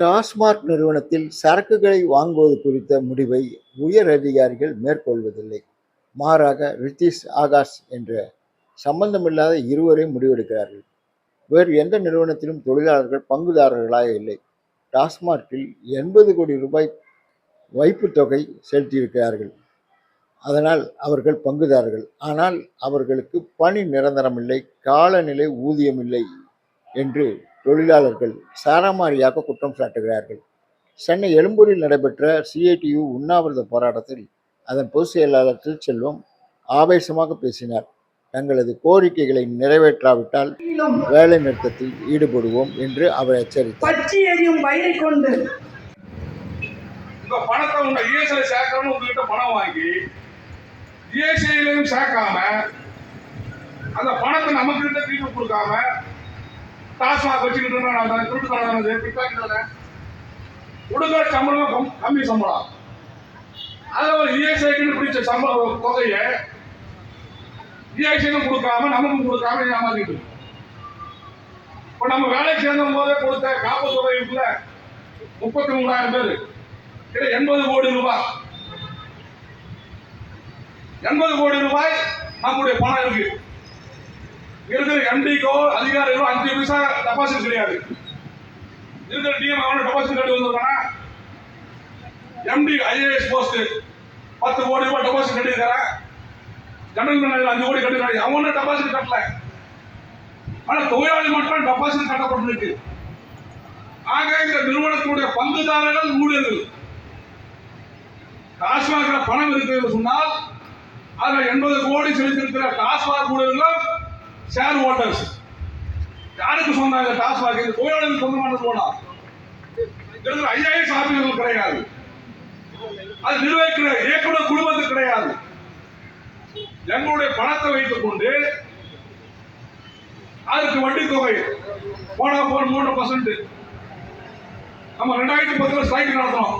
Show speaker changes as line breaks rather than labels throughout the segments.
டாஸ்மாக் நிறுவனத்தில் சரக்குகளை வாங்குவது குறித்த முடிவை உயர் அதிகாரிகள் மேற்கொள்வதில்லை. மாறாக ரித்திஷ் ஆகாஷ் என்ற சம்பந்தமில்லாத இருவரையும் முடிவெடுக்கிறார்கள். வேறு எந்த நிறுவனத்திலும் தொழிலாளர்கள் பங்குதாரர்களாக இல்லை. டாஸ்மார்க்கில் எண்பது கோடி ரூபாய் வைப்புத் தொகை செலுத்தியிருக்கிறார்கள். அதனால் அவர்கள் பங்குதாரர்கள். ஆனால் அவர்களுக்கு பணி நிரந்தரமில்லை காலநிலை ஊதியமில்லை என்று தொழிலாளர்கள் சாராமாரியாக குற்றம் சாட்டுகிறார்கள். சென்னை எழும்பூரில் நடைபெற்ற சிஐடியு உண்ணாவிரத போராட்டத்தில் அதன் பொதுச் செயலாளர் திருச்செல்வம் ஆவேசமாக பேசினார். தங்களது கோரிக்கைகளை நிறைவேற்றாவிட்டால் வேலை நிறுத்தத்தில் ஈடுபடுவோம் என்று அவர் எச்சரித்தார்.
பற்றி எரியும் வயிறை கொண்டு.
இந்த பணத்தை உங்க இஎஸ்ஐ சேர்க்கணும்னு உங்ககிட்ட பணம் வாங்கி இஎஸ்ஐலையும் சேர்க்காம அந்த பணத்தை நமக்கு கிட்ட திருப்பி கொடுக்காம டாஸ்மாக் வச்சுக்கிட்டு இருந்தா திருட்டு தரானது பிட்டாக்கிட்டு கொடுக்குற சம்பளம் கம்- கம்மி சம்பளம். அதில் ஒரு இஎஸ்ஐக்குன்னு பிடிச்ச சம்பள தொகையை இஎஸ்ஐக்கும் கொடுக்காம நமக்கும் கொடுக்காம ஏமாத்திட்டு இப்போ நம்ம வேலைக்கு சேர்ந்த போதே கொடுத்த காப்பத்தொகை முப்பத்தி மூணாயிரம் பேர். கிட்ட எண்பது கோடி ரூபாய். எண்பது கோடி ரூபாய் நம்முடைய பணம் இருக்கு. இருக்கிற எம்டிக்கோ அதிகாரிகளோ அஞ்சு பைசா டெபாசிட் கிடையாது இருக்கிற டிஎம் அவனோட டெபாசிட் கட்டி வந்திருக்கானா? எம்டி ஐஏஎஸ் போஸ்ட் பத்து கோடி ரூபாய் டெபாசிட் கட்டியிருக்காரன் ஜெனரல் மேனேஜர் அஞ்சு கோடி கட்டிருக்காரு அவனோட டெபாசிட் கட்டல. ஆனா தொழிலாளி மட்டும் டெபாசிட் கட்டப்பட்டிருக்கு. ஆக இந்த நிறுவனத்தினுடைய பங்குதாரர்கள் ஊழியர்கள் டாஸ்மாக பணம் இருக்கிறது சொன்னால் அதில் எண்பது கோடி செலுத்திருக்கிற டாஸ்மாக் ஊழியர்களும் ஷேர் ஓட்டர்ஸ் யாருக்கு சொன்னாங்க? டாஸ்மாக் இது தொழிலாளர்களுக்கு சொந்தமானது போனா. இருக்கிற ஐஏஎஸ் ஆபீசர்கள் கிடையாது. அது நிர்வகிக்கிற இயக்குனர் குழுமத்துக்கு கிடையாது. எங்களுடைய பணத்தை வைத்துக் கொண்டு அதுக்கு வட்டி தொகை போனா போன மூணு பர்சன்ட் நம்ம ரெண்டாயிரத்தி பத்துல ஸ்ட்ரைக் நடத்தணும்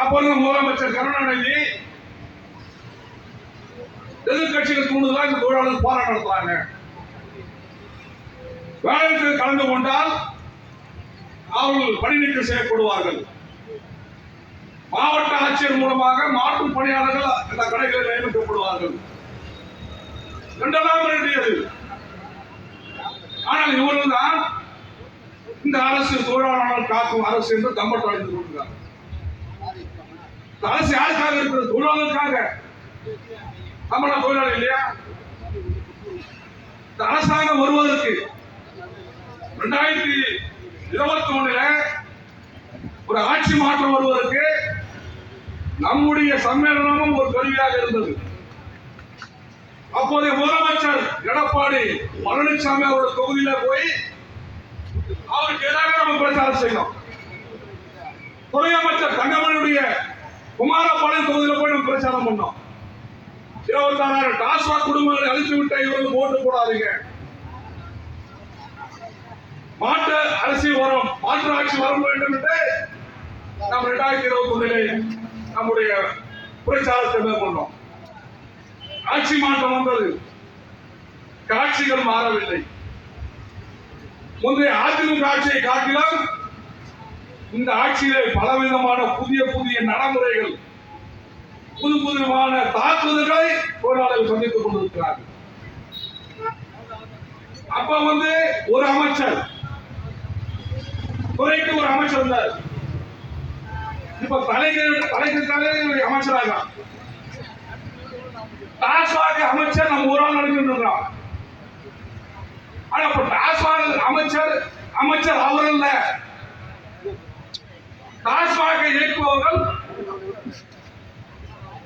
அப்போ முதலமைச்சர் கருணாநிதி எதிர்கட்சிகள் தூண்டுதலா இந்த தொழிலாளர்கள் போராட்டம் நடத்துறாங்க வேலைக்கு கலந்து கொண்டால் அவர்கள் பணிநீக்கம் செய்யப்படுவார்கள். மாவட்ட ஆட்சியர் மூலமாக மாற்று பணியாளர்கள் அந்த கடைகளில் நியமிக்கப்படுவார்கள். இரண்டெல்லாம் வேண்டியது ஆனால் இவர்கள் தான் இந்த அரசு தொழிலாளர்கள் காக்கும் அரசு என்று தம்பட்டம் அடைந்து கொண்டிருக்கிறார் அரசு யாருக்காக இருக்கிறது? தொழிலாளர்களுக்காக. நம்மளாம் தொழிலாளி இல்லையா? இந்த அரசாங்கம் வருவதற்கு ரெண்டாயிரத்தி இருபத்தி ஒண்ணுல ஒரு ஆட்சி மாற்றம் வருவதற்கு நம்முடைய சம்மேளனமும் ஒரு கருவியாக இருந்தது. அப்போதைய முதலமைச்சர் எடப்பாடி பழனிசாமி அவரோட தொகுதியில போய் அவருக்கு எதிராக நம்ம பிரச்சாரம் செய்யணும் துணை அமைச்சர் தங்கமணியுடைய குமாரபாளையம் தொகுதியில போய் நம்ம பிரச்சாரம் பண்ணோம். இருபத்தாறாயிரம் டாஸ்மாக் குடும்பங்களை அழித்து விட்ட இவர்கள் ஓட்டு போடாதீங்க. மாற்று அரசு வரும். மாற்று ஆட்சி வர வேண்டும் என்று நாம் இரண்டாயிரத்தி இருபத்தி ஒன்றிலே நம்முடைய பிரச்சாரத்தை மேற்கொண்டோம். ஆட்சி மாற்றம் வந்தது. காட்சிகள் மாறவில்லை. முந்தைய அதிமுக ஆட்சியை காட்டிலும் இந்த ஆட்சியிலே பலவிதமான புதிய புதிய நடைமுறைகள் புது புதுமான தாக்குதல்களை தொழிலாளர்கள் சந்தித்துக் கொண்டிருக்கிறார்கள். அப்ப வந்து ஒரு அமைச்சர் துறைக்கு ஒரு அமைச்சர் இருந்தார். இப்ப தலைகள் தலைகள் தலைவர் அமைச்சராக. டாஸ்மாக அமைச்சர் நம்ம ஒரு ஆள் நடந்துட்டு ஆனா இப்ப டாஸ்மாக் அமைச்சர் அமைச்சர் அவர் இல்ல டாஸ்மாக இயக்குபவர்கள்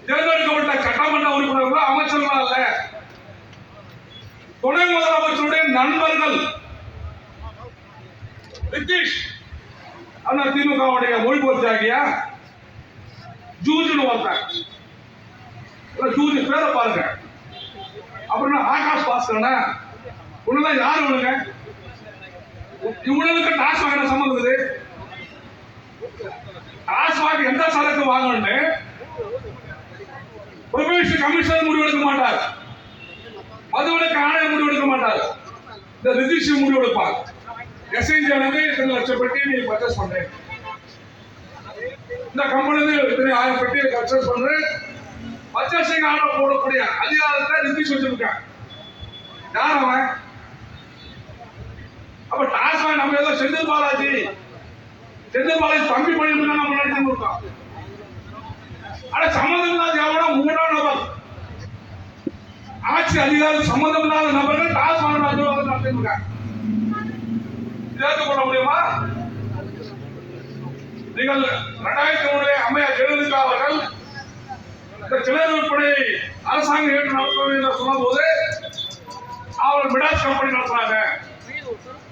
தேர்ந்தெடுக்கப்பட்ட சட்டமன்ற உறுப்பினர்கள் அமைச்சர்கள் அல்ல. துணை முதலமைச்சருடைய நண்பர்கள். நிதிஷ் அண்ணா திமுகவுடைய மொழிபோர்த்தி ஆகியா ஜூஜுன்னு ஒருத்தன். ஜூஜு பேரை பாருங்க. அப்படின்னா ஆகாஷ் பாஸ்கரனா? உன்னெல்லாம் யாரு இவனுங்க? இவனுக்கு டாஸ்மாக என்ன சம்பந்தம் டாஸ்மாக் எந்த சரக்கு வாங்கணும்னு ப்ரொபேஷன் கமிஷனர் முடிவெடுக்க மாட்டார். மதுவிலக்கு ஆணையம் முடிவெடுக்க மாட்டார். இந்த ரிஜிஸ்டர் முடிவெடுப்பார்.
எஸ்ஐஜிலிருந்து இத்தனை லட்சம் பெட்டி நீ பர்ச்சேஸ் பண்றேன். இந்த கம்பெனி இத்தனை ஆயிரம் பெட்டி பர்ச்சேஸ் பண்றேன். பர்ச்சேசிங் ஆர்டர் போடக்கூடிய அதிகாரத்தை ரிஜிஸ்டர் வச்சிருக்கான் யார் அவன்? அப்ப டாஸ்மாக் நம்ம ஏதோ செந்தில் பாலாஜி. செந்தில் பாலாஜி தம்பி பண்ணி நம்ம நினைச்சு இருக்கோம் ஆனா சம்மந்தம் இல்லாத எவனோ மூணாம் நபர்? ஆட்சி அதிகாரம் சம்மந்தம் இல்லாத நபர்கள் டாஸ்மாக் நிர்வாகம் நடத்திருக்காங்க இதை பண்ண முடியுமா? நீங்கள் ரெண்டாயிரத்தி மூணு அம்மையார் ஜெயலலிதா அவர்கள் இந்த சிலை விற்பனை அரசாங்கம் ஏற்று நடத்துவது என்று சொன்னபோது அவர் மிடாஸ் கம்பெனி நடத்துறாங்க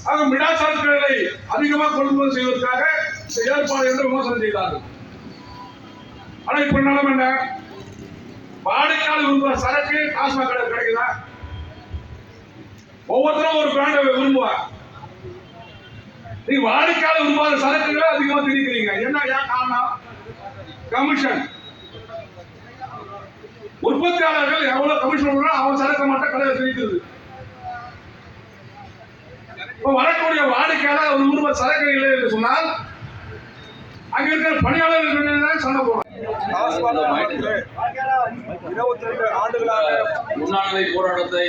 அவங்க மிடாஸ் சரக்குகளை அதிகமாக கொள்முதல் செய்வதற்காக ஏற்பாடு என்று விமர்சனம் செய்தார்கள். ஆனா இப்ப நிலம்? என்ன வாடிக்கையாளர் விரும்புற சரக்கு டாஸ்மாக் கடை கிடைக்குதா? ஒவ்வொருத்தரும் ஒரு பிராண்டை விரும்புவா நீ வாடிக்கையாளர் விரும்பாத சரக்குகளை அதிகமா திணிக்கிறீங்க. என்ன ஏன் காரணம்? கமிஷன் உற்பத்தியாளர்கள் எவ்வளவு கமிஷன் கொடுக்கணும் அவன் சரக்கு மட்டும் கடையில் திணிக்கிறது. இப்போ வரக்கூடிய வாடிக்கையாளர் அவர் விரும்ப சரக்கு இல்லை என்று சொன்னால் அங்க இருக்கிற பணியாளர்கள் சண்டை போடுறோம்
டாஸ்மாக் மாநிலத்திலே இருபத்தி ரெண்டு ஆண்டுகளாக
உண்ணாநிலை போராட்டத்தை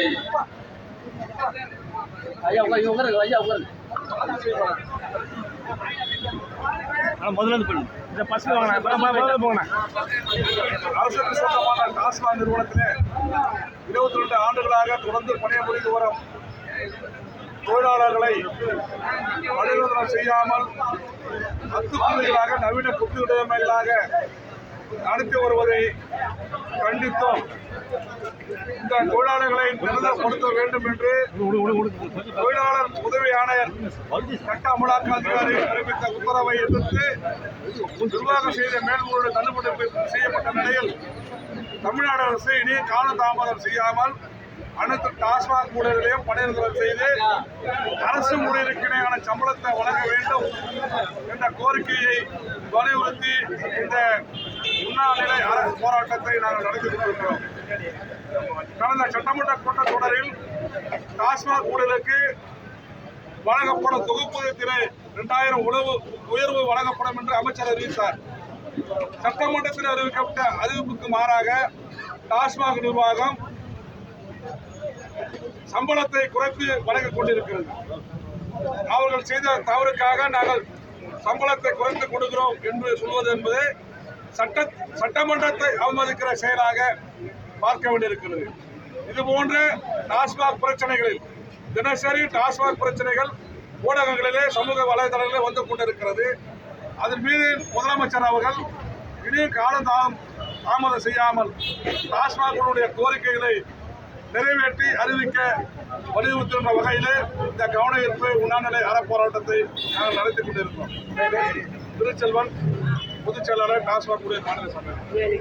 ஐயா உட்காரு உட்காரு ஐயா உட்காரு முதல்ல இருந்து பண்ணு இந்த போங்க
அரசுக்கு சொந்தமான டாஸ்மாக் நிறுவனத்திலே இருபத்தி ரெண்டு ஆண்டுகளாக தொடர்ந்து பணிபுரிந்து வரும் தொழிலாளர்களை பணிநிறுவனம் செய்யாமல் அத்துமீறலாக நவீன குத்துடைமைகளாக நடத்தி வருவதை கண்டித்தோம். இந்த தொழிலாளர்களை நிரந்தரப்படுத்த வேண்டும் என்று தொழிலாளர் உதவி ஆணையர் சட்ட அமலாக்க அதிகாரி அறிவித்த உத்தரவை எதிர்த்து நிர்வாகம் செய்த மேல்முறையீடு தள்ளுபடி செய்யப்பட்ட நிலையில் தமிழ்நாடு அரசு இனி காலதாமதம் செய்யாமல் அனைத்து டாஸ்மாக் ஊழியர்களையும் பணிநிறுத்தம் செய்து அரசு ஊழியருக்கு இணையான சம்பளத்தை வழங்க வேண்டும் என்ற கோரிக்கையை வலியுறுத்தி இந்த உண்ணாநிலை அரசு போராட்டத்தை நாங்கள் நடத்தி கொண்டிருக்கிறோம். கடந்த சட்டமன்ற கூட்டத்தொடரில் டாஸ்மாக் ஊழலுக்கு வழங்கப்படும் தொகுப்பூதியத்திலே இரண்டாயிரம் உழவு உயர்வு வழங்கப்படும் என்று அமைச்சர் அறிவித்தார். சட்டமன்றத்தில் அறிவிக்கப்பட்ட அறிவிப்புக்கு மாறாக டாஸ்மாக் நிர்வாகம் சம்பளத்தை குறைத்து வழங்கிக் கொண்டிருக்கிறது. அவர்கள் செய்த தவறுக்காக நாங்கள் சம்பளத்தை குறைத்து கொடுக்கிறோம் என்று சொல்வது என்பது சட்ட சட்டமன்றத்தை அவமதிக்கிற செயலாக பார்க்க வேண்டியிருக்கிறது. இது போன்ற டாஸ்மாக் பிரச்சனைகளில் தினசரி டாஸ்மாக் பிரச்சனைகள் ஊடகங்களிலே சமூக வலைதளங்களிலே வந்து கொண்டிருக்கிறது. அதன் மீது முதலமைச்சர் அவர்கள் இனியும் காலம் தாம் தாமதம் செய்யாமல் டாஸ்மாகனுடைய கோரிக்கைகளை நிறைவேற்றி அறிவிக்க வலியுறுத்துகின்ற வகையிலே இந்த கவன ஈர்ப்பு உண்ணாநிலை அறப்போராட்டத்தை நாங்கள் நடத்தி கொண்டிருக்கிறோம். திருச்செல்வன் பொதுச் செயலாளர் டாஸ்மாக் மாநில சபை.